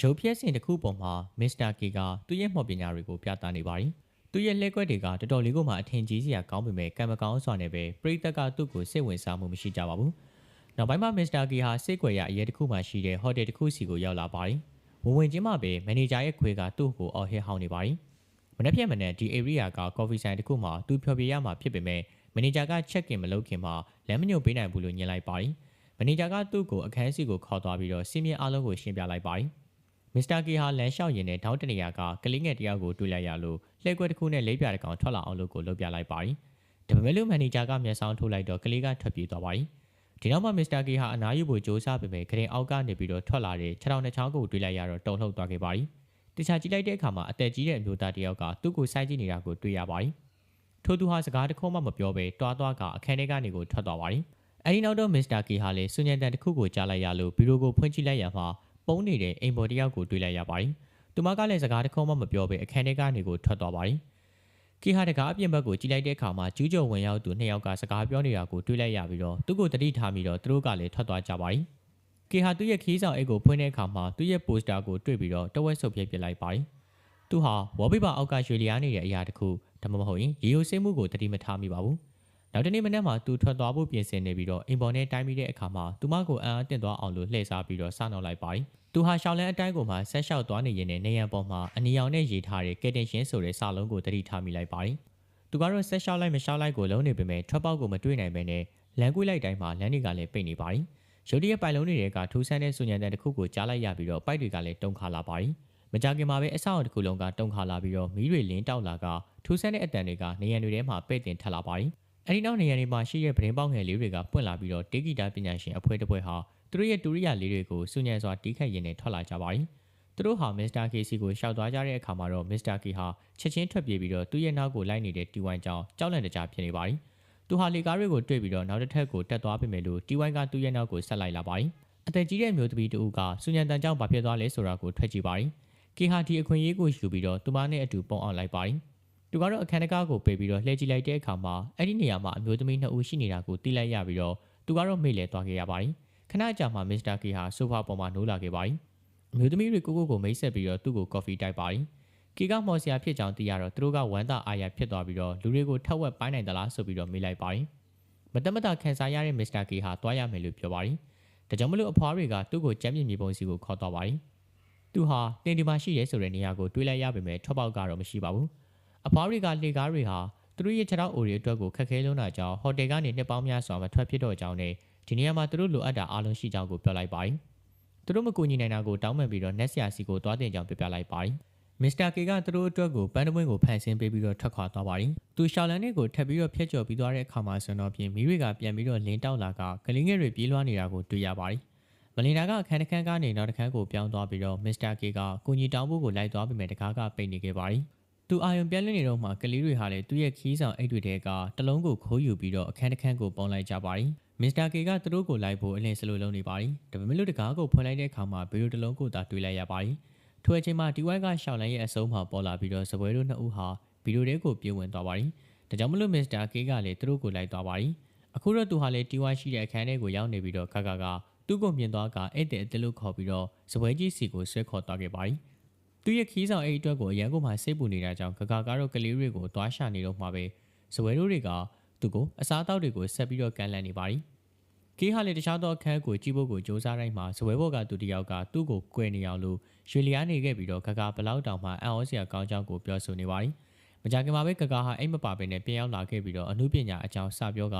ရုပ်ဖြက်စင်တစ်ခုပေါ်မှာမစ္စတာကေကသူ့ရဲ့မော်ပညာတွေကိုပြသနေပါတယ်။သူ့ရဲ့လက်ကွက်တွေကတော်တော်လေးကိုမှအထင်ကြီးစရာကောင်းပေမဲ့ကံမကောင်းစွာနဲ့ပဲပရိသတ်ကသူ့ကိုစိတ်ဝင်စားမှုမရှိကြပါဘူး။နောက်ပိုင်းမှာမစ္စတာကေဟာစိတ်ကြွယ်ရအရေးတစ်ခုမှရှိတဲ့ဟိုတယ်တစ်ခုစီကိုရောက်လာပါတယ်။ဝင်ဝင်ချင်းမှပဲမန်နေဂျာရဲ့ခွေကသူ့ကိုအော်ဟစ်ဟောင်းနေပါတယ်။မနေ့ဖြန်မနေ့ဒီ area ကကော်ဖီဆိုင်တစ်ခုမှာသူဖျော်ဖြေရမှာဖြစ်ပေမဲ့မန်နေဂျာကချက်ကင်မလုပ်ခင်မှာလမ်းမညွတ်ပေးနိုင်ဘူးလို့ညင်လိုက်ပါတယ်။မန်နေဂျာကသူ့ကိုအခန်းစီကိုခေါ်သွားပြီးတော့စီးမြင်အားလုံးကိုရှင်းပြလိုက်ပါတယ်။ မစ္စတာကီဟာလမ်းလျှောက်ရင်နဲ့တောင်းတနေရကကလေးငယ်တယောက်ကိုတွေ့လိုက်ရလို့လှည့်ကွက်တစ်ခုနဲ့လေးပြားတစ်ကောင်ထွက်လာအောင်လို့ကိုလုပ်ပြလိုက်ပါတယ်။ဒါပေမဲ့လို့မန်နေဂျာကမျက်စောင်းထိုးလိုက်တော့ကလေးကထွက်ပြေးသွားပါတယ်။ဒီနောက်မှာမစ္စတာကီဟာအနားယူဖို့ကြိုးစားပေမဲ့ခရင်အောက်ကနေပြီးတော့ထွက်လာတဲ့ခြေထောက်နှစ်ချောင်းကိုတွေ့လိုက်ရတော့တုန်လှုပ်သွားခဲ့ပါတယ်။တခြားကြည့်လိုက်တဲ့အခါမှာအသက်ကြီးတဲ့အမျိုးသားတစ်ယောက်ကသူ့ကိုစိုက်ကြည့်နေတာကိုတွေ့ရပါတယ်။ထို့သူဟာစကားတစ်ခုမှမပြောဘဲတွားသွားကအခန်းထဲကနေကိုထွက်သွားပါတယ်။အဲဒီနောက်တော့မစ္စတာကီဟာလည်းစွညံတန်တစ်ခုကိုကြားလိုက်ရလို့ဘီရိုကိုဖွင့်ကြည့်လိုက်ရမှာ ပုံးနေတဲ့အိမ်ပေါ်တစ်ယောက်ကိုတွေ့လိုက်ရပါတယ်။သူမကလည်းစကားတစ်ခုမှမပြောဘဲအခန်းထဲကနေကိုထွက်သွားပါတယ်။ကီဟာတကားအပြင်ဘက်ကိုကြည့်လိုက်တဲ့အခါမှာကျူးကျော်ဝင်ရောက်သူနှစ်ယောက်ကစကားပြောနေတာကိုတွေ့လိုက်ရပြီးတော့သူ့ကိုတတိထားပြီးတော့သူတို့ကလည်းထွက်သွားကြပါတယ်။ကီဟာသူ့ရဲ့ခီးဆောင်အိတ်ကိုဖွင့်တဲ့အခါမှာသူ့ရဲ့ပိုစတာကိုတွေ့ပြီးတော့တဝက်ဆုပ်ပြစ်ပစ်လိုက်ပါတယ်။သူဟာဝေါ်ပိပါအောက်ကရွှေလျားနေတဲ့အရာတစ်ခုဒါမှမဟုတ်ရင်ရေယိုစိတ်မှုကိုတတိမထားမိပါဘူး။ နောက်တနေ့မနက်မှာသူထွက်သွားဖို့ပြင်ဆင်နေပြီးတော့အိမ်ပေါ်နဲ့တိုင်းပြီးတဲ့အခါမှာသူမကိုအံ့အားတင့်သွားအောင်လို့လှည့်စားပြီးတော့စနှောက်လိုက်ပါတယ်။သူဟာရှောင်းလန်းအတိုင်းကိုမှဆက်လျှောက်သွားနေရင်နဲ့နေရန်ပေါ်မှာအနီရောင်နဲ့ရေးထားတဲ့ကဲတင်ရှင်ဆိုတဲ့စာလုံးကိုတတိထားမိလိုက်ပါတယ်။သူကတော့ဆက်လျှောက်လိုက်မလျှောက်လိုက်ကိုလုံးနေပေမဲ့ထွက်ပေါက်ကိုမတွေ့နိုင်ပဲနဲ့လမ်းကွေးလိုက်တိုင်းမှာလမ်းတွေကလည်းပိတ်နေပါတယ်။ရုတ်တရက်ပိုင်လုံးတွေကထူးဆန်းတဲ့ဆူညံတဲ့တစ်ခုကိုကြားလိုက်ရပြီးတော့ပိုက်တွေကလည်းတုံခါလာပါတယ်။မကြခင်မှာပဲအဆောက်အအုံတစ်ခုလုံးကတုံခါလာပြီးတော့မီးတွေလင်းတောက်လာကထူးဆန်းတဲ့အတန်တွေကနေရန်တွေထဲမှာပဲ့တင်ထက်လာပါတယ်။ အဲဒီနောက်နေရာတွေမှာရှိတဲ့ပရင်ပေါက်ငယ်လေးတွေကပွင့်လာပြီးတော့တေဂီတာပညာရှင်အဖွဲတစ်ဖွဲဟာသူတို့ရဲ့တူရိယာလေးတွေကိုစူညံစွာတီးခတ်ရင်းနဲ့ထွက်လာကြပါတယ်။သူတို့ဟာမစ္စတာကေစီကိုရှောက်သွားကြတဲ့အခါမှာတော့မစ္စတာကေဟာချက်ချင်းထွက်ပြေးပြီးတော့သူ့ရဲ့နောက်ကိုလိုက်နေတဲ့တီဝိုင်းကြောင်ကြောက်လန့်တကြားဖြစ်နေပါတယ်။သူဟာလေကားတွေကိုတွေ့ပြီးတော့နောက်တစ်ထပ်ကိုတက်သွားပြီမယ်လို့တီဝိုင်းကသူ့ရဲ့နောက်ကိုဆက်လိုက်လာပါတယ်။အသက်ကြီးတဲ့မျိုးသမီးတူကစူညံတန်ကြောင်ဘာဖြစ်သွားလဲဆိုတာကိုထွက်ကြည့်ပါတယ်။ကေဟာဒီအခွင့်အရေးကိုယူပြီးတော့သူမနဲ့အတူပုံအောင်လိုက်ပါတယ်။ သူကတော့အခန်းတကားကိုပေးပြီးတော့လှည့်ကြည့်လိုက်တဲ့အခါမှာအဲ့ဒီနေရာမှာအမျိုးသမီးနှစ်ဦးရှိနေတာကိုသိလိုက်ရပြီးတော့သူကတော့မေ့လဲသွားခဲ့ရပါတယ်။ခဏကြာမှမစ္စတာကီဟာဆိုဖာပေါ်မှာနိုးလာခဲ့ပါတယ်။အမျိုးသမီးတွေကိုကိုကိုမိတ်ဆက်ပြီးတော့သူ့ကိုကော်ဖီတိုက်ပါတယ်။ကီကမော်ဆရာဖြစ်ကြောင်းသိရတော့သူတို့ကဝမ်းသာအားရဖြစ်သွားပြီးတော့လူတွေကိုထက်ဝက်ပိုင်းနိုင်သလားဆိုပြီးတော့မေးလိုက်ပါတယ်။မတမတခန်းစားရတဲ့မစ္စတာကီဟာတွားရမယ်လို့ပြောပါတယ်။ဒါကြောင့်မလို့အဖွားတွေကသူ့ကိုကြမ်းမြင့်မြေပုံစီကိုခေါ်တော့ပါတယ်။သူဟာတင်ဒီမှာရှိရဲဆိုတဲ့နေရာကိုတွေးလိုက်ရပေမဲ့ထွက်ပေါက်ကတော့မရှိပါဘူး။ အဖွားတွေကလှေကားတွေဟာသူတို့ရဲ့ခြေထောက်အိုတွေအတွက်ကိုခက်ခဲလုံးတာကြောင့်ဟိုတယ်ကနေနှစ်ပေါင်းများစွာမထွက်ဖြစ်တော့ကြောင်းနဲ့ဒီနေရာမှာသူတို့လိုအပ်တာအားလုံးရှိကြောင်းကိုပြောလိုက်ပါတယ်။သူတို့မကူညီနိုင်တာကိုတောင်းပန်ပြီးတော့နက်ဆရာစီကိုတွားတင်ကြောင်းပြောပြလိုက်ပါတယ်။မစ္စတာကေကသူတို့အတွက်ကိုပန်းတပွင့်ကိုဖန်ဆင်းပေးပြီးတော့ထွက်ခွာသွားပါတယ်။သူရှောင်းလန်နဲ့ကိုထပ်ပြီးတော့ဖျက်ကျော်ပြီးသွားတဲ့အခါမှာဆိုတော့ပြင်မိတွေကပြန်ပြီးတော့လင်းတောက်လာကကလေးငယ်တွေပြေးလွှားနေတာကိုတွေ့ရပါတယ်။မလင်နာကအခန်းတစ်ခန်းကနေနောက်တစ်ခန်းကိုပြောင်းသွားပြီးတော့မစ္စတာကေကကိုကြီးတောင်းဖို့ကိုလိုက်သွားပြီးမဲ့တကားကပိတ်နေခဲ့ပါတယ်။ သူအာယုံပြက်လွင့်နေတော့မှကလေးတွေဟာလည်းသူ့ရဲ့ခီးဆောင်အိတ်တွေထဲကတလုံးကိုခိုးယူပြီးတော့အခန်းတစ်ခန်းကိုပုံလိုက်ကြပါတယ်။မစ္စတာကေကသူတို့ကိုလိုက်ဖို့အလင်းစလိုလုံးနေပါတယ်။ဒါပေမဲ့လို့တကားကိုဖွင့်လိုက်တဲ့အခါမှာဘီရိုတလုံးကိုသာတွေ့လိုက်ရပါတယ်။ထိုအချိန်မှာဒီဝိုင်းကရှောင်းလန်းရဲ့အစုံမှာပေါ်လာပြီးတော့စပွဲတို့နှစ်ဦးဟာဘီရိုတဲကိုပြေးဝင်သွားပါတယ်။ဒါကြောင့်မလို့မစ္စတာကေကလည်းသူတို့ကိုလိုက်သွားပါတယ်။အခုတော့သူဟာလည်းတီဝိုင်းရှိတဲ့အခန်းထဲကိုရောက်နေပြီးတော့ခါခါကသူ့ကိုမြင်သွားကဧည့်သည်အစ်လို့ခေါ်ပြီးတော့စပွဲကြီးစီကိုဆွဲခေါ်သွားခဲ့ပါတယ်။ သူရဲ့ခီးဆောင်အိတ်အတွက်ကိုအရန်ကိုမှစိတ်ပူနေတာကြောင့်ဂဂကတော့ကလေးတွေကိုသွားရှာနေတော့မှပဲဇပွဲတို့တွေကသူကိုအစားအသောက်တွေကိုဆက်ပြီးတော့ကန်လန့်နေပါသည်။ကေးဟာလည်းတခြားသောအခန်းကိုကြည့်ဖို့ကိုစူးစမ်းတိုင်းမှာဇပွဲဘော့ကသူတယောက်ကသူ့ကို꿰နေအောင်လို့ရွှေလျားနေခဲ့ပြီးတော့ဂဂဘလောက်တောင်မှအံ့ဩစရာကောင်းကြောင်းကိုပြောဆိုနေပါသည်။မကြခင်မှာပဲဂဂဟာအိတ်မပါဘဲနဲ့ပြန်ရောက်လာခဲ့ပြီးတော့အမှုပညာအကြောင်းစပြောက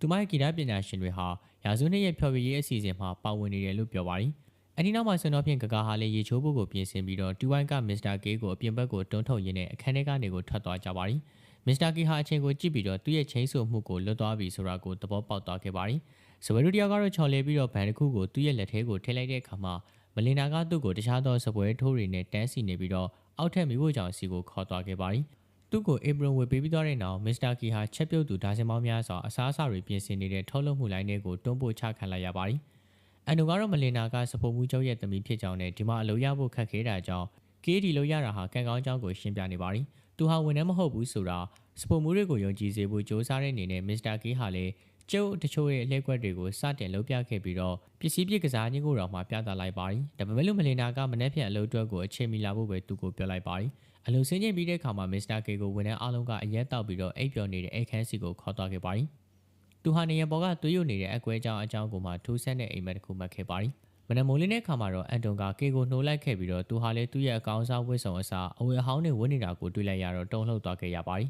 သူမရဲ့ဂီတပညာရှင်တွေဟာရာဇဝင်ရဲ့ဖျော်ဖြေရေးအစီအစဉ်မှာပါဝင်နေတယ်လို့ပြောပါသည်။ အဲဒီနောက်မှာဆွန်တော့ဖြင့်ဂဂါဟာလည်းရေချိုးဖို့ကိုပြင်ဆင်ပြီးတော့တူဝိုင်းကမစ္စတာကေကိုအပြင်ဘက်ကိုတွန်းထုတ်ရင်းနဲ့အခန်းထဲကနေကိုထွက်သွားကြပါသည်မစ္စတာကီဟာအချိန်ကိုကြည့်ပြီးတော့သူ့ရဲ့ချင်းဆိုမှုကိုလွတ်သွားပြီဆိုတာကိုသဘောပေါက်သွားခဲ့ပါတယ်။ဇဝဲတို့တယောက်ကတော့ချော်လဲပြီးတော့ဗန်တစ်ခုကိုသူ့ရဲ့လက်ထဲကိုထည့်လိုက်တဲ့အခါမှာမလင်နာကသူ့ကိုတခြားသောစပွဲထိုးတွေနဲ့တန်းစီနေပြီးတော့အောက်ထက်မိဖို့ကြောင့်စီကိုခေါ်သွားခဲ့ပါတယ်။သူ့ကိုအေဘရွန်ဝေပေးပြီးသွားတဲ့နောက်မစ္စတာကီဟာချက်ပြုတ်သူဒါဇင်ပေါင်းများစွာအစားအစာတွေပြင်ဆင်နေတဲ့ထုတ်လုပ်မှုလိုင်းတွေကိုတွန်းပို့ချခံလိုက်ရပါတယ်။ အန်နိုကတော့မလင်နာကစပိုမှုချုပ်ရဲ့သမီးဖြစ်ကြောင်းနဲ့ဒီမှာအလုပ်ရဖို့ခက်ခဲတာကြောင့်ကေးဒီလိုရတာဟာကံကောင်းကြောင်းကိုရှင်းပြနေပါ යි ။သူဟာဝန်ထမ်းမဟုတ်ဘူးဆိုတာစပိုမှုတွေကိုယုံကြည်စေဖို့စ조사တဲ့အနေနဲ့မစ္စတာကေးဟာလည်း ကျုပ်တချို့ရဲ့အလဲကွက်တွေကိုစတင်လုပ်ပြခဲ့ပြီးတော့ပစ္စည်းပြစ်ကစားခြင်းကိုတော့မှပြသလိုက်ပါသည်ဒါပေမဲ့လို့မလင်နာကမနေ့ပြန်အလုပ်အတွက်ကိုအချိန်မီလာဖို့ပဲသူကိုပြောလိုက်ပါသည်အလုံစင်းချင်းပြီးတဲ့အခါမှာမစ္စတာကေကိုဝန်ထမ်းအားလုံးကအရက်တောက်ပြီးတော့အိပ်ပျော်နေတဲ့အခန်းစီကိုခေါ်သွားခဲ့ပါသည် သူဟာနေရပေါ်ကသွေးရုပ်နေတဲ့အကွဲကြောင်အကြောင်းကိုမှထူးဆန်းတဲ့အိမ်မက်တစ်ခုမှတ်ခဲ့ပါသည်မနက်မိုးလင်းတဲ့အခါမှာတော့အန်တွန်ကကေကိုနှိုးလိုက်ခဲ့ပြီးတော့သူဟာလည်းသူ့ရဲ့အကောင်းစားဝတ်ဆောင်အစားအဝယ်ဟောင်းနဲ့ဝတ်နေတာကိုတွေ့လိုက်ရတော့တုံ့လှုပ်သွားခဲ့ရပါသည်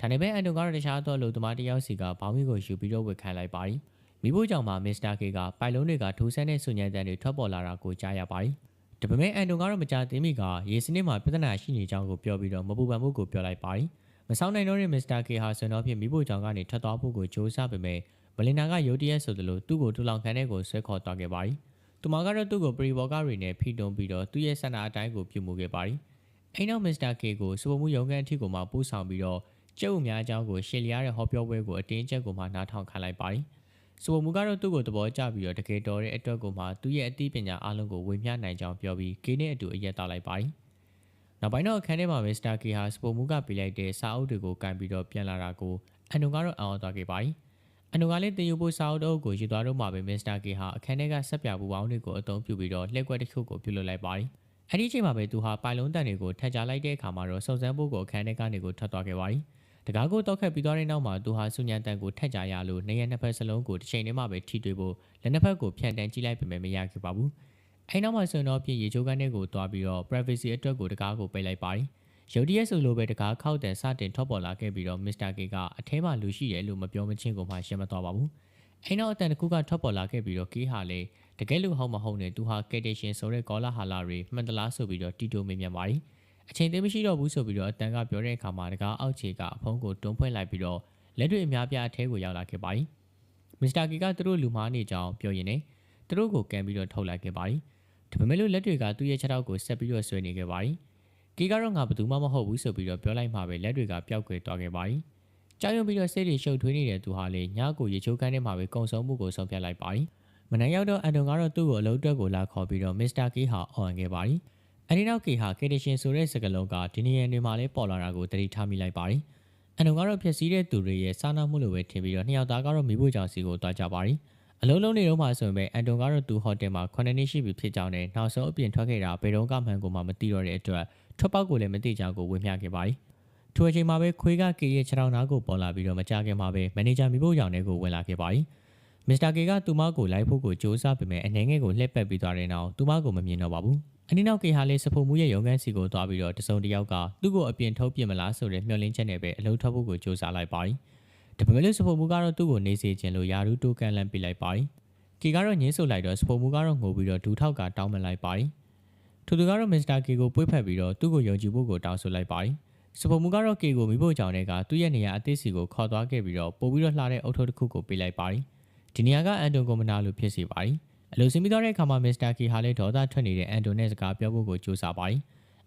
ဒါနဲ့ပဲအန်တွန်ကတော့တခြားသောလူသမားတစ်ယောက်စီကဘောင်းမီကိုယူပြီးတော့ဝတ်ခိုင်းလိုက်ပါသည်မိဖို့ကြောင့်မှမစ္စတာကေကပိုင်လုံးတွေကထူးဆန်းတဲ့ဆူညံတန်တွေထွက်ပေါ်လာတာကိုကြားရပါသည်ဒါပေမဲ့အန်တွန်ကတော့မကြသေးမီကရေစနစ်မှာပြဿနာရှိနေကြောင်းကိုပြောပြီးတော့မပူပန်မှုကိုပြောလိုက်ပါသည် မဆောင်နိုင်တော့တဲ့မစ္စတာကေဟာဆွန်တော်ဖြင့်မိဖို့ကြောင့်ကနေထွက်သွားဖို့ကိုကြိုးစားပေမဲ့မလင်နာကယုတ်တရက်ဆိုသလိုသူ့ကိုထူလောင်ခံတဲ့ကိုဆွဲခေါ်သွားခဲ့ပါသည်သူမကတော့သူ့ကိုပရီဘော်ကတွေနဲ့ဖိတွန်းပြီးတော့သူ့ရဲ့ဆန္ဒအတိုင်းကိုပြုမှုခဲ့ပါသည်အိမ်နောက်မစ္စတာကေကိုစပုံမှုရုံးခန်းအထိကိုမှပို့ဆောင်ပြီးတော့ကျုပ်အများအကြောင်းကိုရှေ့လျားတဲ့ဟောပြောပွဲကိုအတင်းကျပ်ကိုမှနားထောင်ခံလိုက်ပါသည်စပုံမှုကတော့သူ့ကိုသဘောကျပြီးတော့တကယ်တော်တဲ့အတွက်ကိုမှသူ့ရဲ့အသိပညာအလုံးကိုဝေမျှနိုင်ကြောင်းပြောပြီးကေနဲ့အတူအရက်တောက်လိုက်ပါသည် နောက်ပိုင်းတော့အခန်းထဲမှာမစ္စတာကေဟာစပုံမှုကပြလိုက်တဲ့စာအုပ်တွေကိုကန်ပြီးတော့ပြန်လာတာကိုအန်နုံကတော့အောင်းသွားခဲ့ပါသည်အန်နုံကလည်းတင်ယူဖို့စာအုပ်တော့ကိုယူသွားတော့မှပဲမစ္စတာကေဟာအခန်းထဲကဆက်ပြပူပေါင်းတွေကိုအသုံးပြုပြီးတော့လက်ကွက်တစ်ခုကိုပြုလုပ်လိုက်ပါသည်အဲ့ဒီအချိန်မှာပဲသူဟာပိုင်လုံးတန်တွေကိုထက်ကြလိုက်တဲ့အခါမှာတော့စုံစမ်းဖို့ကိုအခန်းထဲကနေကိုထွက်သွားခဲ့ပါသည်တကားကိုတောက်ခတ်ပြီးသွားတဲ့နောက်မှာသူဟာဆုညံတန်ကိုထက်ကြရလို့နေရနှစ်ဖက်စလုံးကိုတစ်ချိန်တည်းမှာပဲထိတွေ့ဖို့လက်နှစ်ဖက်ကိုဖြန့်တန်းကြည့်လိုက်ပေမဲ့မရခဲ့ပါဘူး အဲနောက်မှာဆိုရင်တော့ပြင်ရေချိုးကန်းတွေကိုတွားပြီးတော့ privacy အတွက်ကိုတကားကိုပိတ်လိုက်ပါသည်ရုတ်တရက်ဆိုလိုပဲတကားခောက်တန်စတင်ထွက်ပေါ်လာခဲ့ပြီးတော့မစ္စတာကေကအထဲမှာလူရှိတယ်လို့မပြောမချင်းကိုမှရှင်းမသွားပါဘူးအဲနောက်အတန်တစ်ခုကထွက်ပေါ်လာခဲ့ပြီးတော့ကေးဟာလေတကယ်လို့ဟုတ်မဟုတ်နဲ့သူဟာကက်တေရှင်ဆိုတဲ့ကောလာဟာလာတွေမှန်တလားဆိုပြီးတော့တီတိုမေးမြန်းပါသည်အချိန်သိမရှိတော့ဘူးဆိုပြီးတော့အတန်ကပြောတဲ့အခါမှာတကားအောက်ခြေကအဖုံးကိုတွန်းဖွင့်လိုက်ပြီးတော့လက်တွေအများပြားအထဲကိုရောက်လာခဲ့ပါသည်မစ္စတာကီကသူတို့လူမားနေကြောင်းပြောရင်းနဲ့သူတို့ကိုကန်ပြီးတော့ထုတ်လိုက်ခဲ့ပါသည် ဒါပေမဲ့လို့လက်တွေကသူ့ရဲ့ခြေထောက်ကိုဆက်ပြီးတော့ဆွဲနေခဲ့ပါသည်ကီကတော့ငါဘယ်သူမှမဟုတ်ဘူးဆိုပြီးတော့ပြောလိုက်မှပဲလက်တွေကပျောက်ကွယ်သွားခဲ့ပါသည်ကြောက်ရွံ့ပြီးတော့စိတ်တွေရှုပ်ထွေးနေတဲ့သူဟာလေညကိုရေချိုးကန်းထဲမှာပဲကုံဆုံးမှုကိုဆုံးဖြတ်လိုက်ပါသည်မနက်ရောက်တော့အန်တုံကတော့သူ့ကိုအလုပ်အတွက်ကိုလာခေါ်ပြီးတော့မစ္စတာကီဟာအော်န်ခဲ့ပါသည်အဲဒီနောက်ကီဟာကေဒရှင်ဆိုတဲ့စကားလုံးကဒီနေရာတွေမှာလည်းပေါ်လာတာကိုသတိထားမိလိုက်ပါသည်အန်တုံကတော့ဖြစ်စည်းတဲ့သူတွေရဲ့စာနာမှုလိုပဲထင်ပြီးတော့နှစ်ယောက်သားကတော့မိဖို့ကြောင့်စီကိုတွားကြပါသည် အလုံးလုံးနေတော့မှဆိုရင်ပဲအန်တွန်ကတော့သူဟိုတယ်မှာ9နှစ်ရှိပြီဖြစ်ကြောင်းနဲ့နောက်ဆုံးအပြင်ထွက်ခဲ့တာဘယ်တော့မှမှန်ကိုမှမသိတော့တဲ့အတွက်ထွက်ပေါက်ကိုလည်းမသိကြောင်းကိုဝေမျှခဲ့ပါသည်။ထိုအချိန်မှာပဲခွေးကကေရဲ့ခြေထောက်နားကိုပေါ်လာပြီးတော့မကြခင်မှာပဲမန်နေဂျာမိဖို့ရောင်တဲ့ကိုဝင်လာခဲ့ပါသည်။မစ္စတာကေကသူမကိုလိုက်ဖို့ကိုကြိုးစားပေမဲ့အနေငယ်ကိုလှည့်ပတ်ပြီးသွားတဲ့နောက်သူမကိုမမြင်တော့ပါဘူး။အနည်းနောက်ကေဟာလေးစဖို့မှုရဲ့ရုံးခန်းစီကိုသွားပြီးတော့တစုံတစ်ယောက်ကသူ့ကိုအပြင်ထုတ်ပြစ်မလားဆိုတဲ့မျှော်လင့်ချက်နဲ့ပဲအလုံးထွက်ဖို့ကိုကြိုးစားလိုက်ပါသည်။ ဒါပေမဲ့လို့စဖို့မှုကတော့သူ့ကိုနေစေခြင်းလို့ယာရူတိုကန်လန်ပြလိုက်ပါသည်ကေကတော့ညင်းဆိုလိုက်တော့စဖို့မှုကတော့ငိုပြီးတော့ဒူထောက်ကတောင်းပန်လိုက်ပါသည်ထိုသူကတော့မစ္စတာကေကိုပွေးဖက်ပြီးတော့သူ့ကိုယုံကြည်ဖို့ကိုတောင်းဆိုလိုက်ပါသည်စပုံမူကတော့ကေကိုမိဖို့ကြောင့်တဲ့ကသူ့ရဲ့နေရာအသစ်စီကိုခေါ်သွားခဲ့ပြီးတော့ပို့ပြီးတော့လှတဲ့အုတ်ထုပ်တစ်ခုကိုပေးလိုက်ပါသည်ဒီနေရာကအန်တိုကိုမနာလို့ဖြစ်စီပါသည်အလိုစင်ပြီးတော့တဲ့အခါမှာမစ္စတာကီဟာလည်းဒေါသထွက်နေတဲ့အန်တိုနဲ့စကားပြောဖို့ကိုကြိုးစားပါသည်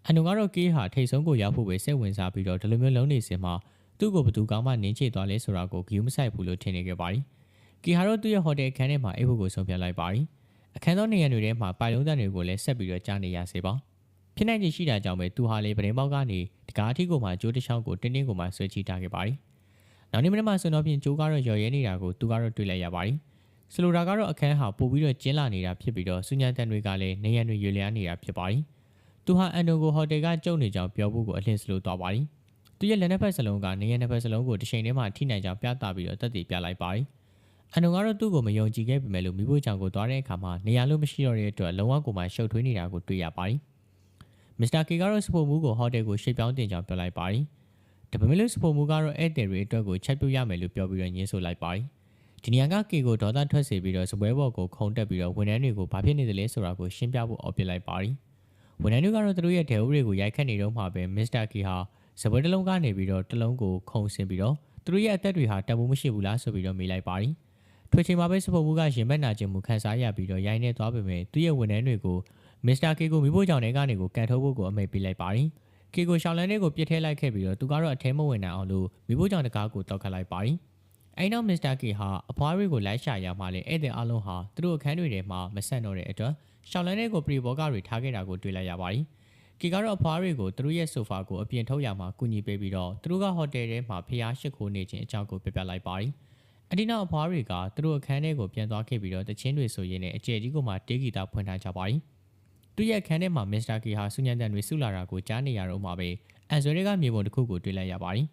အန်တိုကတော့ကေဟာထိတ်ဆုံးကိုရောက်ဖို့ပဲစိတ်ဝင်စားပြီးတော့ဒီလိုမျိုးလုံးနေစင်မှာ သူ့ကိုဘသူကောင်းမှနင်းချေသွားလဲဆိုတာကိုဂယူးမဆိုင်ဘူးလို့ထင်နေခဲ့ပါသည်ကီဟာတော့သူ့ရဲ့ဟိုတယ်အခန်းထဲမှာအိပ်ဖို့ကိုဆုံးဖြတ်လိုက်ပါသည်အခန်းသောနေရာတွေထဲမှာပိုင်လုံးတန်တွေကိုလည်းဆက်ပြီးတော့ကြားနေရစေပါဖြစ်နိုင်ခြေရှိတာကြောင့်ပဲသူဟာလေပရင်ပေါက်ကနေတကားအထိကိုမှကြိုးတစ်ချောင်းကိုတင်းတင်းကိုမှဆွဲချီထားခဲ့ပါတယ်။နောက်နေ့မနေ့မှဆိုတော့ပြင်ကြိုးကတော့ရော်ရဲနေတာကိုသူကတော့တွေ့လိုက်ရပါတယ်။ဆိုလိုတာကတော့အခန်းဟာပို့ပြီးတော့ကျင်းလာနေတာဖြစ်ပြီးတော့စူညံတန်တွေကလည်းနေရံတွေရွေလျားနေတာဖြစ်ပါတယ်။သူဟာအန်တိုကိုဟိုတယ်ကကျုပ်နေကြောင်ပြောဖို့ကိုအလင်းစလိုသွားပါတယ်။ သူရဲ့လက်နှစ်ဖက်စလုံးကနေရံနှစ်ဖက်စလုံးကိုတစ်ချိန်တည်းမှာထိနိုင်ကြောင်ပြသပြီးတော့တက်တည်ပြလိုက်ပါတယ်။အန်တိုကတော့သူ့ကိုမယုံကြည်ခဲ့ပေမဲ့လို့မိဖို့ကြောင့်ကိုသွားတဲ့အခါမှာနေရာလို့မရှိတော့တဲ့အတွက်လုံးဝကိုမှရှုပ်ထွေးနေတာကိုတွေ့ရပါတယ်။မစ္စတာကေကတော့စပိုမူကိုဟိုတယ်ကိုရှေ့ပြောင်းတင်ကြောင်းပြောလိုက်ပါတယ်။ဒါပေမဲ့လို့စပိုမူကတော့ဧည့်သည်တွေအတွက်ကိုချက်ပြုတ်ရမယ်လို့ပြောပြီးတော့ညှင်းဆိုလိုက်ပါတယ်။ဒီနေရာကကေကိုဒေါသထွက်စေပြီးတော့စပွဲဘော်ကိုခုံတက်ပြီးတော့ဝန်ထမ်းတွေကိုဘာဖြစ်နေသလဲဆိုတာကိုရှင်းပြဖို့အော်ပြလိုက်ပါတယ်။ဝန်ထမ်းတွေကတော့သူတို့ရဲ့ဒဲဥတွေကိုရိုက်ခတ်နေတော့မှပဲမစ္စတာကေဟာ စပွဲတစ်လုံးကနေပြီးတော့တစ်လုံးကိုခုံဆင်းပြီးတော့သူတို့ရဲ့အသက်တွေဟာတန်ဖိုးမရှိဘူးလားဆိုပြီးတော့မေးလိုက်ပါတယ်။ထွေချိန်မှာပဲစပိုမူကရင်ဘက်နာခြင်းမူခန်းစားရပြီးတော့ရိုင်းနေသွားပေမဲ့သူ့ရဲ့ဝန်ထမ်းတွေကိုမစ္စတာကေကိုမိဖို့ကြောင့်လည်းကနေကိုကန်ထုတ်ဖို့ကိုအမိတ်ပေးလိုက်ပါတယ်။ကေကိုရှောင်းလန်းလေးကိုပြစ်ထည့်လိုက်ခဲ့ပြီးတော့သူကတော့အထဲမဝင်နိုင်အောင်လို့မိဖို့ကြောင့်တကားကိုတောက်ခတ်လိုက်ပါတယ်။အဲဒီနောက်မစ္စတာကေဟာအဖွားတွေကိုလိုက်ရှာရမှလည်းဧည့်သည်အလုံးဟာသူတို့အခန်းတွေထဲမှာမဆက်တော့တဲ့အတွက်ရှောင်းလန်းလေးကိုပရီဘောကတွေထားခဲ့တာကိုတွေ့လိုက်ရပါတယ်။ ကေကတော့အဖွားတွေကိုသူတို့ရဲ့ဆိုဖာကိုအပြင်ထုတ်ရမှာကူညီပေးပြီးတော့သူတို့ကဟိုတယ်ထဲမှာဖျားရှိခိုးနေခြင်းအကြောင်းကိုပြပြလိုက်ပါတယ်။အဒီနောက်အဖွားတွေကသူတို့အခန်းထဲကိုပြန်သွားခဲ့ပြီးတော့တချင်းတွေဆိုရင်းနဲ့အကျယ်ကြီးကိုမှတေးဂီတာဖွင့်ထားကြပါသည်သူရဲ့အခန်းထဲမှာမစ္စတာကီဟာဆူညံတန်တွေဆုလာတာကိုကြားနေရတော့မှပဲအန်ဆွဲတွေကမြေပုံတစ်ခုကိုတွေ့လိုက်ရပါသည်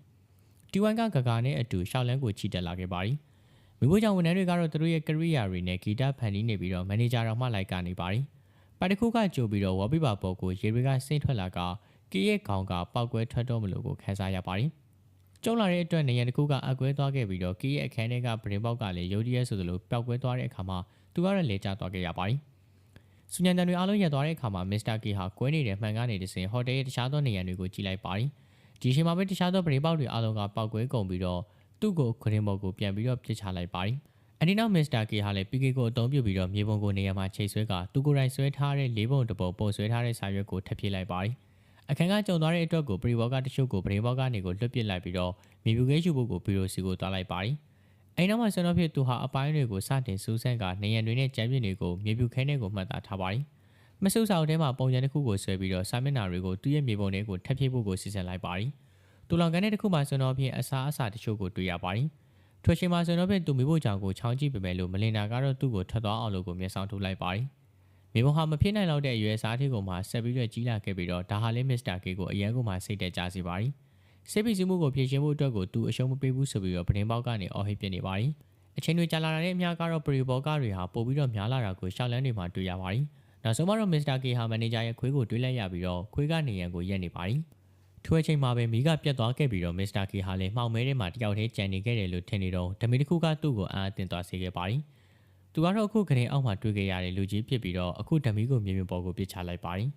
တီဝမ်ကဂဂါနဲ့အတူရှောက်လန်းကိုချီတက်လာခဲ့ပါသည်မိဖို့ကြောင့်ဝန်ထမ်းတွေကတော့သူတို့ရဲ့ကရိယာတွေနဲ့ဂီတဖန်တီးနေပြီးတော့မန်နေဂျာတော်မှလိုက်ကနေပါသည် ပတ်တစ်ခုကကြိုပြီးတော့ဝေါ်ပိပါပေါ်ကိုရေတွေကဆင်းထွက်လာကကီရဲ့ခေါင်းကပောက်ကွဲထွက်တော့မလို့ကိုခန်းစားရပါသည်ကျုံလာတဲ့အတွက်နေရန်တစ်ခုကအကွဲသွားခဲ့ပြီးတော့ကီရဲ့အခန်းထဲကပရင်ပေါက်ကလည်းရုတ်တရက်ဆိုသလိုပျောက်ကွဲသွားတဲ့အခါမှာသူကတော့လေကျသွားခဲ့ရပါသည်စူညံတန်တွေအားလုံးရက်သွားတဲ့အခါမှာမစ္စတာကီဟာကွဲနေတဲ့မှန်ကနေတစဉ်ဟိုတယ်ရဲ့တခြားသောနေရာတွေကိုကြည့်လိုက်ပါသည်ဒီအချိန်မှာပဲတခြားသောပရိပေါက်တွေအားလုံးကပောက်ကွဲကုန်ပြီးတော့သူ့ကိုခရင်ဘော်ကိုပြန်ပြီးတော့ပြစ်ချလိုက်ပါသည် အဒီနောက်မစ္စတာကီဟာလည်း PK ကိုအသုံးပြုပြီးတော့မြေပုံကိုနေရာမှာချိန်ဆွဲကသူကိုယ်တိုင်ဆွဲထားတဲ့လေးပုံတပုံပုံဆွဲထားတဲ့စာရွက်ကိုထပ်ပြေးလိုက်ပါသည်အခန်းကကြုံသွားတဲ့အတွက်ကိုပရိဘောကတချို့ကိုပရိဘောကနေကိုလွတ်ပစ်လိုက်ပြီးတော့မြေပြူခဲရှုဖို့ကိုဘီရိုစီကိုတွားလိုက်ပါသည်အိမ်နောက်မှာဆန်တော့ဖြစ်သူဟာအပိုင်းတွေကိုစတင်စူးစမ်းကနေရံတွေနဲ့ကြမ်းပြင်းတွေကိုမြေပြူခဲနဲ့ကိုမှတ်သားထားပါသည်မဆုပ်စာအုပ်ထဲမှာပုံစံတစ်ခုကိုဆွဲပြီးတော့စာမျက်နှာတွေကိုသူ့ရဲ့မြေပုံတွေကိုထပ်ဖြည့်ဖို့ကိုစီစဉ်လိုက်ပါသည်တူလောင်ကန်တဲ့တစ်ခုမှဆန်တော့ဖြစ်အစားအစာတချို့ကိုတွေ့ရပါသည် ထွက်ရှင်မှာဆန်တော့ဖြစ်သူမိဖို့ကြောင့်ကိုချောင်းကြည့်ပေမဲ့လို့မလင်နာကတော့သူ့ကိုထပ်သွားအောင်လို့ကိုမျက်စောင်းထိုးလိုက်ပါသည်မြေပုံဟာမဖြစ်နိုင်တော့တဲ့အရွယ်စားသေးကောင်မှဆက်ပြီးတော့ကြီးလာခဲ့ပြီးတော့ဒါဟာလည်းမစ္စတာကေကိုအရန်ကိုမှစိတ်တက်ကြစီပါသည်စိတ်ပီစီမှုကိုဖြည့်ရှင်းဖို့အတွက်ကိုသူအရှုံးမပေးဘူးဆိုပြီးတော့ပတင်းပေါက်ကနေအော်ဟစ်ပြနေပါသည်အချိန်တွေကြာလာတဲ့အများကတော့ပရီဘောကတွေဟာပို့ပြီးတော့များလာတာကိုရှောက်လန်းတွေမှာတွေ့ရပါသည်နောက်ဆုံးမှာတော့မစ္စတာကေဟာမန်နေဂျာရဲ့ခွေးကိုတွေးလိုက်ရပြီးတော့ခွေးကနေရန်ကိုရက်နေပါသည် ထွဲချိန်မှာပဲမိကပြတ်သွားခဲ့ပြီးတော့မစ္စတာကေဟာလည်းမှောင်မဲထဲမှာတယောက်တည်းကြံနေခဲ့တယ်လို့ထင်နေတော့ဓမီတစ်ခုကသူ့ကိုအားအတင်သွားစေခဲ့ပါသည်သူကတော့အခုခရင်အောက်မှာတွေ့ခဲ့ရတဲ့လူကြီးဖြစ်ပြီးတော့အခုဓမီကိုမြေမြပေါ်ကိုပစ်ချလိုက်ပါသည်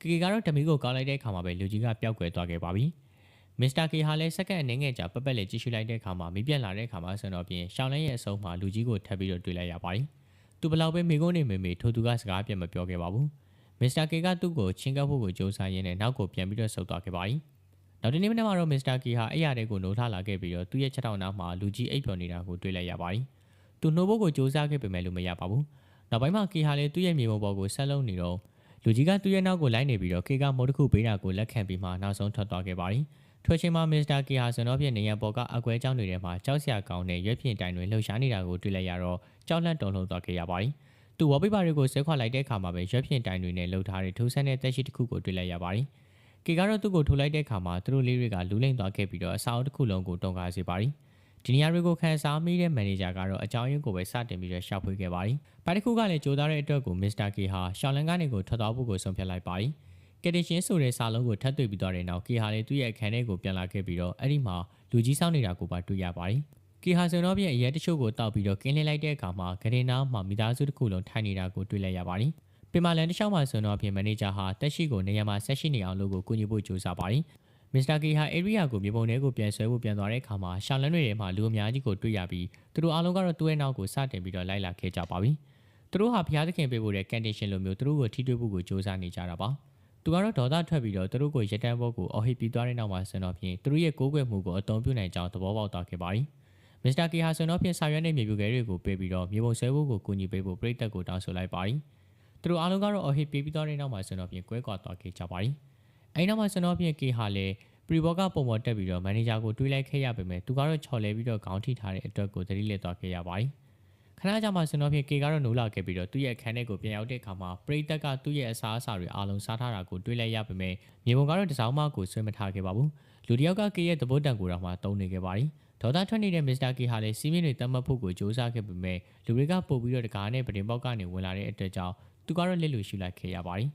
ကေကေကတော့ဓမီကိုကောက်လိုက်တဲ့အခါမှာပဲလူကြီးကပျောက်ကွယ်သွားခဲ့ပါပြီမစ္စတာကေဟာလည်းစက္ကန့်အနည်းငယ်ကြာပပက်လေးကြည့်ရှုလိုက်တဲ့အခါမှာမိပြက်လာတဲ့အခါမှာဆိုတော့ပြင်ရှောင်းလန်းရဲ့အဆုံးမှာလူကြီးကိုထပ်ပြီးတော့တွေ့လိုက်ရပါတယ်။သူဘလောက်ပဲမိကုန်းနေမေမေထိုသူကစကားပြတ်မပြောခဲ့ပါဘူး။ မစ္စတာကေကသူ့ကိုချင်းကပ်ဖို့ကိုကြိုးစားရင်းနဲ့နောက်ကိုပြန်ပြီးတော့ဆုတ်သွားခဲ့ပါသည်။နောက်တနေ့မနေ့မှာတော့မစ္စတာကေဟာအဲ့ရတဲ့ကိုနိုးထလာခဲ့ပြီးတော့သူ့ရဲ့ချက်ထောင်နောက်မှာလူကြီးအိပ်ပျော်နေတာကိုတွေ့လိုက်ရပါတယ်။သူနှိုးဖို့ကိုကြိုးစားခဲ့ပေမဲ့လို့မရပါဘူး။နောက်ပိုင်းမှာကေဟာလည်းသူ့ရဲ့မြေပုံပေါ်ကိုဆက်လုံးနေတော့လူကြီးကသူ့ရဲ့နောက်ကိုလိုက်နေပြီးတော့ကေကမိုးတစ်ခုပေးတာကိုလက်ခံပြီးမှနောက်ဆုံးထွက်သွားခဲ့ပါတယ်။ထွက်ချိန်မှာမစ္စတာကီဟာဆွန်တော့ဖြစ်နေရပေါ်ကအကွဲကြောင်းတွေထဲမှာကြောက်စရာကောင်းတဲ့ရွက်ဖြင့်တိုင်တွေလှုပ်ရှားနေတာကိုတွေ့လိုက်ရတော့ကြောက်လန့်တုန်လှုပ်သွားခဲ့ရပါတယ်။ သူဝေါ်ပိပါတွေကိုဆွဲခွာလိုက်တဲ့အခါမှာပဲရွက်ဖြင့်တိုင်တွေနဲ့လှုပ်ထားတဲ့ထိုးဆန်းတဲ့တက်ရှိတစ်ခုကိုတွေ့လိုက်ရပါတယ်။ကီကတော့သူ့ကိုထိုးလိုက်တဲ့အခါမှာသူတို့လေးတွေကလူလိမ့်သွားခဲ့ပြီးတော့အစာအုပ်တစ်ခုလုံးကိုတုံကားစေပါတယ်။ဒီနေရာတွေကိုခန်းစားမိတဲ့မန်နေဂျာကတော့အကြောင်းရင်းကိုပဲစတင်ပြီးတော့ရှောက်ဖွေးခဲ့ပါတယ်။ပိုက်တစ်ခုကလည်းကြိုးစားတဲ့အတွက်ကိုမစ္စတာကီဟာရှောင်းလန်ကနေကိုထွက်သွားဖို့ကိုဆုံးဖြတ်လိုက်ပါတယ်။ကက်တရှင်ဆိုတဲ့စာလုံးကိုထပ်တွေ့ပြီးတော့တဲ့နောက်ကီဟာလည်းသူ့ရဲ့အခန်းထဲကိုပြန်လာခဲ့ပြီးတော့အဲ့ဒီမှာလူကြီးဆောင်နေတာကိုပါတွေ့ရပါတယ်။ ကီဟာဆိုတော့ပြင်အရက်တချို့ကိုတောက်ပြီးတော့ကင်းလင်းလိုက်တဲ့အခါမှာဂရေနာမှာမိသားစုတစ်ခုလုံးထိုင်နေတာကိုတွေ့လိုက်ရပါတယ်။ပင်မလန်တစ်ချောင်းမှာဆိုတော့ပြင်မန်နေဂျာဟာတက်ရှိကိုနေရာမှာဆက်ရှိနေအောင်လို့ကိုကူညီဖို့ကြိုးစားပါတယ်။မစ္စတာကီဟာအေရီယာကိုမြေပုံထဲကိုပြန်ဆွဲဖို့ပြန်သွားတဲ့အခါမှာရှာလန်တွေထဲမှာလူအများကြီးကိုတွေ့ရပြီးသူတို့အားလုံးကတော့သူ့ရဲ့နောက်ကိုစတင်ပြီးတော့လိုက်လာခဲ့ကြပါပြီ။သူတို့ဟာဖျားသခင်ပေးဖို့တဲ့ကန်ဒီရှင်လိုမျိုးသူတို့ကိုထိတွေ့ဖို့ကိုစ조사နေကြတာပါ။သူကတော့ဒေါသထွက်ပြီးတော့သူတို့ကိုရတန်းဘောကိုအော်ဟစ်ပြီးသွားတဲ့နောက်မှာဆန်တော့ဖြင့်သူတို့ရဲ့ကိုးကွယ်မှုကိုအတုံးပြုနိုင်ကြောင်းသဘောပေါက်သွားခဲ့ပါသည်။ မစ္စတာကီဟာဆန်တော့ဖြင့်စာရွက်နဲ့မြေပြူခဲတွေကိုပေးပြီးတော့မြေပုံဆွဲဖို့ကိုကူညီပေးဖို့ပြည်သက်ကိုတောင်းဆိုလိုက်ပါသည်။သူတို့အားလုံးကတော့အော်ဟစ်ပြီးပြီးသွားတဲ့နောက်မှာဆန်တော့ဖြင့်ကွဲကွာသွားခဲ့ကြပါသည်။အဲဒီနောက်မှာဆန်တော့ဖြင့်ကီဟာလည်းပရီဘောကပုံပေါ်တက်ပြီးတော့မန်နေဂျာကိုတွေးလိုက်ခဲ့ရပေမဲ့သူကတော့ချော်လဲပြီးတော့ခေါင်းထိထားတဲ့အတွက်ကိုသတိလစ်သွားခဲ့ရပါသည်။ခဏကြာမှစင်တော့ဖြင့်ကေကတော့နိုးလာခဲ့ပြီးတော့သူ့ရဲ့အခန်းထဲကိုပြန်ရောက်တဲ့အခါမှာပရိသတ်ကသူ့ရဲ့အစားအစာတွေအားလုံးစားထားတာကိုတွေ့လိုက်ရပေမဲ့မြေပုံကတော့တစောင်းမှကိုဆွဲမထားခဲ့ပါဘူးလူတယောက်ကကေရဲ့သဘောတန်ကိုတော့မှတုံးနေခဲ့ပါသည် ဒေါသထွက်နေတဲ့မစ္စတာကီဟာလည်းစီးမင်းတွေတတ်မှတ်ဖို့ကိုစ조사ခဲ့ပေမဲ့လူတွေကပို့ပြီးတော့တကားနဲ့ပတင်ပေါက်ကနေဝင်လာတဲ့အတွက်ကြောင့်သူကတော့လက်လူရှိလိုက်ခဲ့ရပါတယ်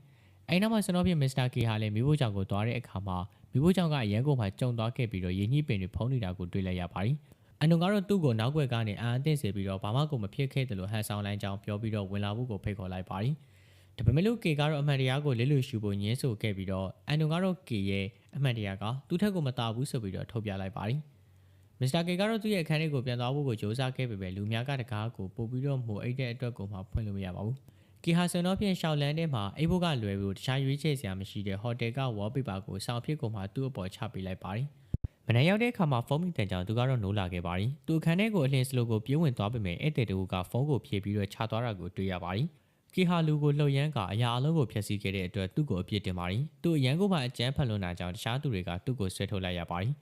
အဲနောက်မှာစတော့ဖြင့်မစ္စတာကီဟာလည်းမိဖို့ကြောင့်ကိုသွားတဲ့အခါမှာမိဖို့ကြောင့်ကအရန်ကုန်မှာကြုံသွားခဲ့ပြီးတော့ရင်းနှီးပင်တွေဖုံးနေတာကိုတွေ့လိုက်ရပါတယ်အန်နုံကတော့သူ့ကိုနောက်ွယ်ကနေအာအသင့်စေပြီးတော့ဘာမှကိုမဖြစ်ခဲ့တယ်လို့ဟန်ဆောင်လိုင်းကြောင်းပြောပြီးတော့ဝင်လာဖို့ကိုဖိတ်ခေါ်လိုက်ပါသည်။ဒါပေမဲ့လို့ကေကတော့အမှန်တရားကိုလစ်လို့ရှူဖို့ညင်းဆိုခဲ့ပြီးတော့အန်နုံကတော့ကေရဲ့အမှန်တရားကသူ့ထက်ကိုမတာဘူးဆိုပြီးတော့ထုတ်ပြလိုက်ပါသည်။ မစ္စတာကေကတော့သူ့ရဲ့အခန်းလေးကိုပြန်သွားဖို့ကိုကြိုးစားခဲ့ပေမဲ့လူများကတကားကိုပို့ပြီးတော့မှုအိတ်တဲ့အတွက်ကိုမှဖွင့်လို့မရပါဘူး။ကီဟာဆန်တော့ဖြင့်ရှောက်လန်းထဲမှာအိတ်ဖို့ကလွယ်ပြီးတခြားရွေးချယ်စရာမရှိတဲ့ဟိုတယ်ကဝေါ်ပေပါကိုစောင်ဖြစ်ကုန်မှသူ့အပေါ်ချပေးလိုက်ပါတယ်။မနေ့ရောက်တဲ့အခါမှာဖုန်းမိတန်ကြောင်သူကတော့နိုးလာခဲ့ပါသည်သူအခန်းထဲကိုအလင်းစလိုကိုပြေးဝင်သွားပေမဲ့ဧည့်သည်တူကဖုန်းကိုဖြေပြီးတော့ခြာသွားတာကိုတွေ့ရပါသည်ကီဟာလူကိုလှုပ်ရမ်းကအရာအလုံးကိုဖျက်ဆီးခဲ့တဲ့အတွက်သူ့ကိုအပြစ်တင်ပါသည်သူအရန်ကိုမှအကြမ်းဖက်လွန်တာကြောင့်တခြားသူတွေကသူ့ကိုဆွဲထုတ်လိုက်ရပါသည်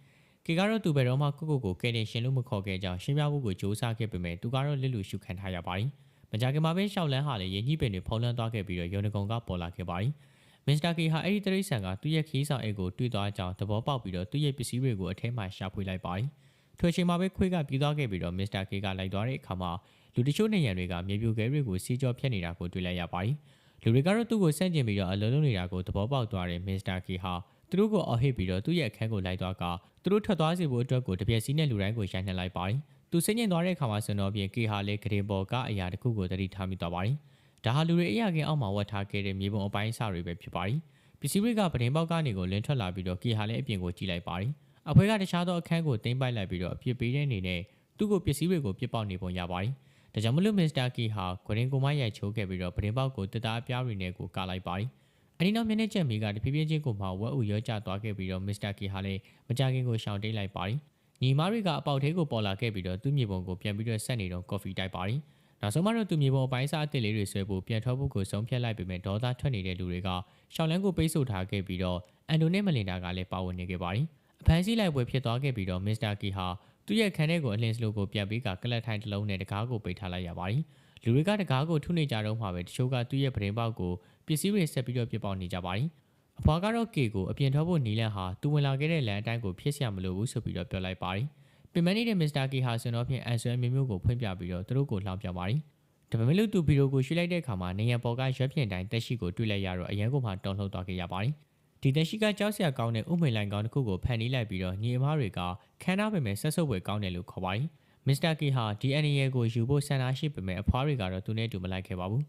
ကီကေကတော့သူဘယ်တော့မှကိုကိုကိုကယ်တင်ရှင်လို့မခေါ်ခဲ့ကြောင်းရှင်းပြဖို့ကိုစ조사ခဲ့ပေမဲ့သူကတော့လစ်လူရှုခံထားရပါတယ်။မကြခင်မှာပဲရှောက်လန်းဟာလည်းရင်းနှီးပင်တွေဖုံးလွှမ်းသွားခဲ့ပြီးတော့ယုံနကုံကပေါ်လာခဲ့ပါတယ်။မစ္စတာကေဟာအဲ့ဒီတရိတ်ဆန်ကသူ့ရဲ့ခီးဆောင်အိတ်ကိုတွေ့သွားကြောင်းသဘောပေါက်ပြီးတော့သူ့ရဲ့ပစ္စည်းတွေကိုအထဲမှာရှာဖွေလိုက်ပါတယ်။ထွေချိန်မှာပဲခွေးကပြေးသွားခဲ့ပြီးတော့မစ္စတာကေကလိုက်သွားတဲ့အခါမှာလူတချို့နေရံတွေကမြေပြိုခဲတွေကိုစီးကြောဖြတ်နေတာကိုတွေ့လိုက်ရပါတယ်။လူတွေကတော့သူ့ကိုဆန့်ကျင်ပြီးတော့အလုံးလုံးနေတာကိုသဘောပေါက်သွားတဲ့မစ္စတာကေဟာ သူတို့ကိုအော်ဟစ်ပြီးတော့သူ့ရဲ့အခန်းကိုလိုက်သွားကသူတို့ထွက်သွားစေဖို့အတွက်ကိုတပြက်စီးနဲ့လူတိုင်းကိုရိုက်နှက်လိုက်ပါတယ်။သူစိတ်ညစ်သွားတဲ့အခါမှာဆိုတော့ပြင်ကေဟာလေဂရင်ဘော်ကအရာတစ်ခုကိုတတိထားမိသွားပါတယ်။ဒါဟာလူတွေအရာကင်းအောက်မှာဝတ်ထားခဲ့တဲ့မြေပုံအပိုင်းအစတွေပဲဖြစ်ပါတယ်။ပစ္စည်းတွေကပဒင်းပေါက်ကနေကိုလင်းထွက်လာပြီးတော့ကေဟာလည်းအပြင်ကိုကြည့်လိုက်ပါတယ်။အဖွဲကတခြားသောအခန်းကိုသိမ်းပိုက်လိုက်ပြီးတော့အပြစ်ပေးတဲ့အနေနဲ့သူ့ကိုပစ္စည်းတွေကိုပြစ်ပေါက်နေပုံရပါတယ်။ဒါကြောင့်မလို့မစ္စတာကီဟာဂရင်ကိုမရိုက်ချိုးခဲ့ပြီးတော့ပဒင်းပေါက်ကိုတစ်သားအပြားတွေနဲ့ကိုကလိုက်ပါတယ်။ အဒီနောက်မျက်နှာချက်မီကတဖြည်းဖြည်းချင်းကိုမှဝက်ဥရောကျသွားခဲ့ပြီးတော့မစ္စတာကီဟာလည်းမကြခင်ကိုရှောင်တိတ်လိုက်ပါတယ်။ညီမတွေကအပေါက်သေးကိုပေါ်လာခဲ့ပြီးတော့သူ့မြေပုံကိုပြန်ပြီးတော့ဆက်နေတော့ကော်ဖီတိုက်ပါတယ်။နောက်ဆုံးမှတော့သူမြေပုံအပိုင်းစားအစ်စ်လေးတွေဆွဲဖို့ပြန်ထွက်ဖို့ကိုဆုံးဖြတ်လိုက်ပေမဲ့ဒေါသထွက်နေတဲ့လူတွေကရှောင်းလန်းကိုပိတ်ဆို့ထားခဲ့ပြီးတော့အန်တိုနဲ့မလင်ဒါကလည်းပါဝင်နေခဲ့ပါတယ်။အဖမ်းဆီးလိုက်ပွဲဖြစ်သွားခဲ့ပြီးတော့မစ္စတာကီဟာသူ့ရဲ့ခန်းထဲကိုအလင်းစလိုကိုပြန်ပြီးကကလတ်ထိုင်းတစ်လုံးနဲ့တကားကိုပိတ်ထားလိုက်ရပါတယ်။လူတွေကတကားကိုထုနေကြတော့မှပဲတချို့ကသူ့ရဲ့ပရင်ပေါက်ကို ပစ္စည်းတွေဆက်ပြီးတော့ပြပောင်နေကြပါတယ်။အဖွာကတော့ K ကိုအပြင်ထွက်ဖို့နီလန်ဟာသူဝင်လာခဲ့တဲ့လမ်းအတိုင်းကိုဖြစ်စရာမလိုဘူးဆိုပြီးတော့ပြောလိုက်ပါတယ်။ပင်မနေတဲ့ Mr. K ဟာဆိုတော့ဖြင့်အန်ဆွဲမျိုးမျိုးကိုဖွင့်ပြပြီးတော့သူတို့ကိုလှောင်ပြပါတယ်။ဒါပေမဲ့လို့သူဗီဒီယိုကိုရွှေ့လိုက်တဲ့အခါမှာနေရန်ပေါ်ကရွက်ပြင်တိုင်းတက်ရှိကိုတွေ့လိုက်ရတော့အရန်ကိုမှတုန်လှုပ်သွားခဲ့ရပါတယ်။ဒီသက်ရှိကကြောက်စရာကောင်းတဲ့ဥမင်လိုင်ကောင်းတစ်ခုကိုဖန်တီးလိုက်ပြီးတော့ညီအမတွေကခန်းသားပင်မဲ့ဆက်ဆုပ်ဝယ်ကောင်းတယ်လို့ခေါ်ပါတယ်။မစ္စတာကီဟာဒီအန်နီယယ်ကိုယူဖို့ဆန္ဒရှိပေမဲ့အဖွားတွေကတော့သူနဲ့တူမလိုက်ခဲ့ပါဘူး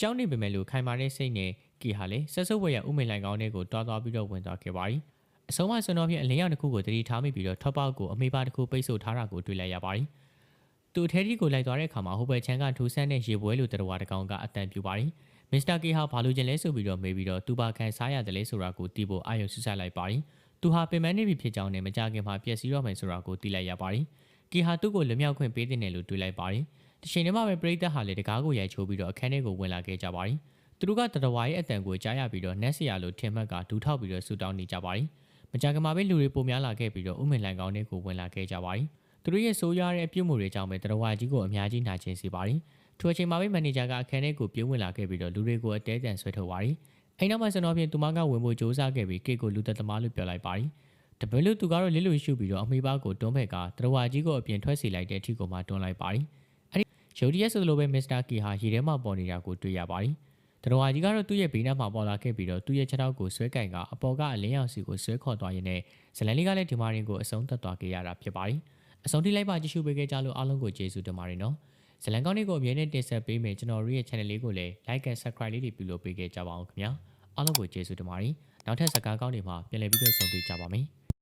ကြောက်နေပေမဲ့လို့ခိုင်မာတဲ့စိတ်နဲ့ကီဟာလည်းဆက်ဆုပ်ဝယ်ရဥမိန်လိုင်ကောင်းတွေကိုတွားသွားပြီးတော့ဝင်သွားခဲ့ပါတယ်။အဆုံးမဆွန်တော်ဖြင့်အလင်းရောင်တစ်ခုကိုတတိထားမိပြီးတော့ထော့ပေါက်ကိုအမေပါတစ်ခုပိတ်ဆို့ထားတာကိုတွေ့လိုက်ရပါတယ်။သူအထဲကြီးကိုလိုက်သွားတဲ့အခါမှာဟိုဘယ်ချန်ကထူဆန်းတဲ့ရေပွဲလိုတရဝါတကောင်ကအတန်ပြူပါတယ်။မစ္စတာကေဟာဘာလို့ကျင်လဲဆိုပြီးတော့မေးပြီးတော့သူပါခံစားရတယ်လဲဆိုတာကိုတီးဖို့အာရုံစူးစိုက်လိုက်ပါတယ်။သူဟာပင်မနေပြီဖြစ်ကြောင်းနဲ့မကြခင်မှာပျက်စီးတော့မယ်ဆိုတာကိုသိလိုက်ရပါတယ်။ကေဟာသူ့ကိုလွမြောက်ခွင့်ပေးတဲ့နယ်လို့တွေးလိုက်ပါတယ်။ တစ်ချိန်တည်းမှာပဲပရိသတ်ဟာလည်းတကားကိုရိုက်ချိုးပြီးတော့အခန်းထဲကိုဝင်လာခဲ့ကြပါတယ်။သူတို့ကတရဝါရဲ့အတန်ကိုကြားရပြီးတော့နက်ဆီယာလိုထင်မှတ်ကဒူးထောက်ပြီးတော့ဆူတောင်းနေကြပါတယ်။မကြခင်မှာပဲလူတွေပုံများလာခဲ့ပြီးတော့ဥမင်လိုင်ကောင်းတွေကိုဝင်လာခဲ့ကြပါတယ်။သူတို့ရဲ့ဆိုးရွားတဲ့အပြုတ်မှုတွေကြောင့်ပဲတရဝါကြီးကိုအများကြီးနာကျင်စေပါတယ်။ထိုအချိန်မှာပဲမန်နေဂျာကအခန်းထဲကိုပြုံးဝင်လာခဲ့ပြီးတော့လူတွေကိုအတဲတန်ဆွဲထုတ်ပါတယ်။အဲ့နောက်မှာကျွန်တော်ဖြင့်သူမကဝင်ဖို့စ조사ခဲ့ပြီးကေကိုလူသက်သမားလို့ပြောလိုက်ပါတယ်။တပည့်လို့သူကတော့လစ်လို့ရှုပြီးတော့အမေပါကိုတွန်းဖက်ကတရဝါကြီးကိုအပြင်ထွက်စေလိုက်တဲ့အထီကိုမှတွန်းလိုက်ပါတယ်။အဲ့ဒီ ရုတ်တရက်ဆိုလိုပဲမစ္စတာကီဟာရေထဲမှာပေါ်နေတာကိုတွေ့ရပါတယ်။တရဝါကြီးကတော့သူ့ရဲ့ဘေးနားမှာပေါ်လာခဲ့ပြီးတော့သူ့ရဲ့ခြေထောက်ကိုဆွဲကင်ကအပေါ်ကအလင်းရောင်စီကိုဆွဲခေါ်သွားရင်းနဲ့ဇလန်လေးကလည်းဒီမာရင်ကိုအဆုံးသတ်သွားခဲ့ရတာဖြစ်ပါတယ်။အဆုံးထိလိုက်ပါကြည့်ရှုပေးခဲ့ကြလို့အားလုံးကိုကျေးဇူးတင်ပါတယ်နော်။ဇလန်ကောင်းလေးကိုအမြဲတမ်းတင်ဆက်ပေးမယ်ကျွန်တော်တို့ရဲ့ channel လေးကိုလည်း like and subscribe လေးတွေပြုလုပ်ပေးခဲ့ကြပါအောင်ခင်ဗျာ။အားလုံးကိုကျေးဇူးတင်ပါတယ်။နောက်ထပ်စကားကောင်းတွေမှာပြန်လည်ပြီးတော့ဆုံတွေ့ကြပါမယ်။